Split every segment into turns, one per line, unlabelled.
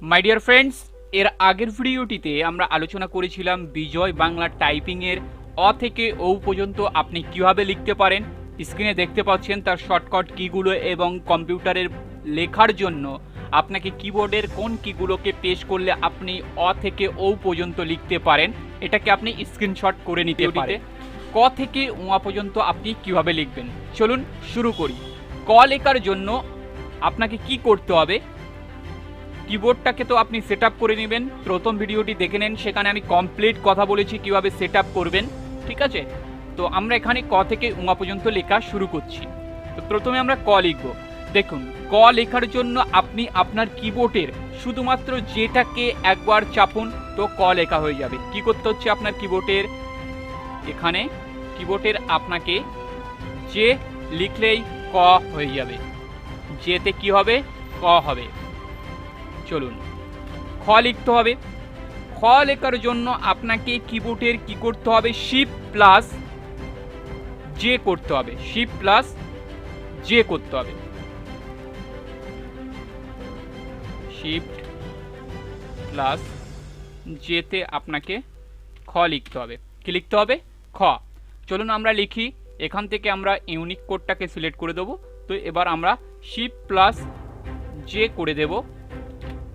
My dear friends এর আগের ভিডিওটিতে আমরা আলোচনা করেছিলাম বিজয় বাংলা টাইপিংয়ের অ থেকে ও পর্যন্ত আপনি কীভাবে লিখতে পারেন। স্ক্রিনে দেখতে পাচ্ছেন তার শর্টকাট কিগুলো এবং কম্পিউটারের লেখার জন্য আপনাকে কিবোর্ডের কোন কিগুলোকে পেশ করলে আপনি অ থেকে ও পর্যন্ত লিখতে পারেন এটাকে আপনি স্ক্রিনশট করে নিতে পারেন। ক থেকে উয়া পর্যন্ত আপনি কীভাবে লিখবেন? চলুন শুরু করি। ক লেখার জন্য আপনাকে কি করতে হবে? কিবোর্ডটাকে তো আপনি সেট করে নেবেন। প্রথম ভিডিওটি দেখে নেন, সেখানে আমি কমপ্লিট কথা বলেছি, কীভাবে সেট করবেন, ঠিক আছে? তো আমরা এখানে ক থেকে উমা পর্যন্ত লেখা শুরু করছি। তো প্রথমে আমরা ক লিখব। দেখুন, ক লেখার জন্য আপনি আপনার কিবোর্ডের শুধুমাত্র যেটাকে একবার চাপুন, তো ক লেখা হয়ে যাবে। কি করতে হচ্ছে আপনার কিবোর্ডের এখানে কিবোর্ডের আপনাকে যে লিখলেই ক হয়ে যাবে। যেতে কি হবে? ক হবে। চলুন। খ লিখতে হবে। খ লেখার জন্য আপনাকে কিবোর্ডের কি করতে হবে? শিপ প্লাস জে করতে হবে। শিপ প্লাস জে করতে হবে। শিফট প্লাস জেতে আপনাকে খ লিখতে হবে। কি লিখতে হবে? খ চলুন আমরা লিখি। এখান থেকে আমরা ইউনিক কোডটাকে সিলেক্ট করে দেবো। তো এবার আমরা শিপ প্লাস জে করে দেব।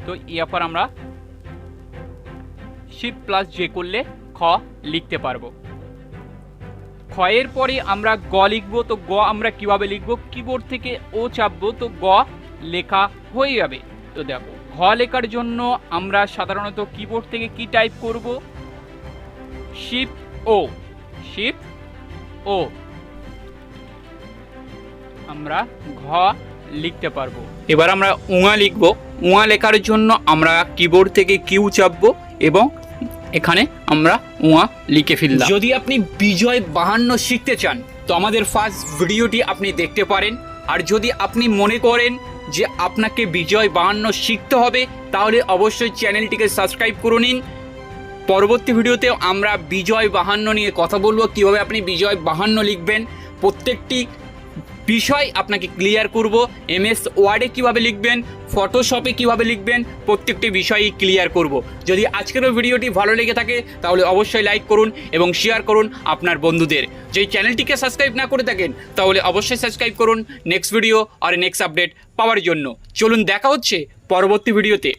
তো ইয়ারপর আমরা শিপ প্লাস জে করলে খ লিখতে পারব। খয়ের পরে আমরা গ লিখব, তো গ আমরা কীভাবে লিখব? কিবোর্ড থেকে ও চাপবো, তো গ লেখা হয়ে যাবে। তো দেখো, ঘ লেখার জন্য আমরা সাধারণত কিবোর্ড থেকে কি টাইপ করব? শিপ ও শিপ ও আমরা ঘ লিখতে পারব। এবার আমরা উঙা লিখব। উঙা লেখার জন্য আমরা কিবোর্ড থেকে কিউ চাপবো এবং এখানে আমরা উঙা লিখে ফেললাম। যদি আপনি বিজয় বাহান্ন শিখতে চান তো আমাদের ফার্স্ট ভিডিওটি আপনি দেখতে পারেন। আর যদি আপনি মনে করেন যে আপনাকে বিজয় বাহান্ন শিখতে হবে তাহলে অবশ্যই চ্যানেলটিকে সাবস্ক্রাইব করে নিন। পরবর্তী ভিডিওতে আমরা বিজয় বাহান্ন নিয়ে কথা বলব। কীভাবে আপনি বিজয় বাহান্ন লিখবেন প্রত্যেকটি বিষয় আপনাকে ক্লিয়ার করব এমএস ওয়ার্ডে কীভাবে লিখবেন ফটোশপে কীভাবে লিখবেন, প্রত্যেকটি বিষয়ই ক্লিয়ার করব। যদি আজকের ভিডিওটি ভালো লেগে থাকে, তাহলে অবশ্যই লাইক করুন এবং শেয়ার করুন আপনার বন্ধুদের। যদি চ্যানেলটিকে সাবস্ক্রাইব না করে থাকেন, তাহলে অবশ্যই সাবস্ক্রাইব করুন। নেক্সট ভিডিও আর নেক্সট আপডেট পাওয়ার জন্য। চলুন দেখা হচ্ছে পরবর্তী ভিডিওতে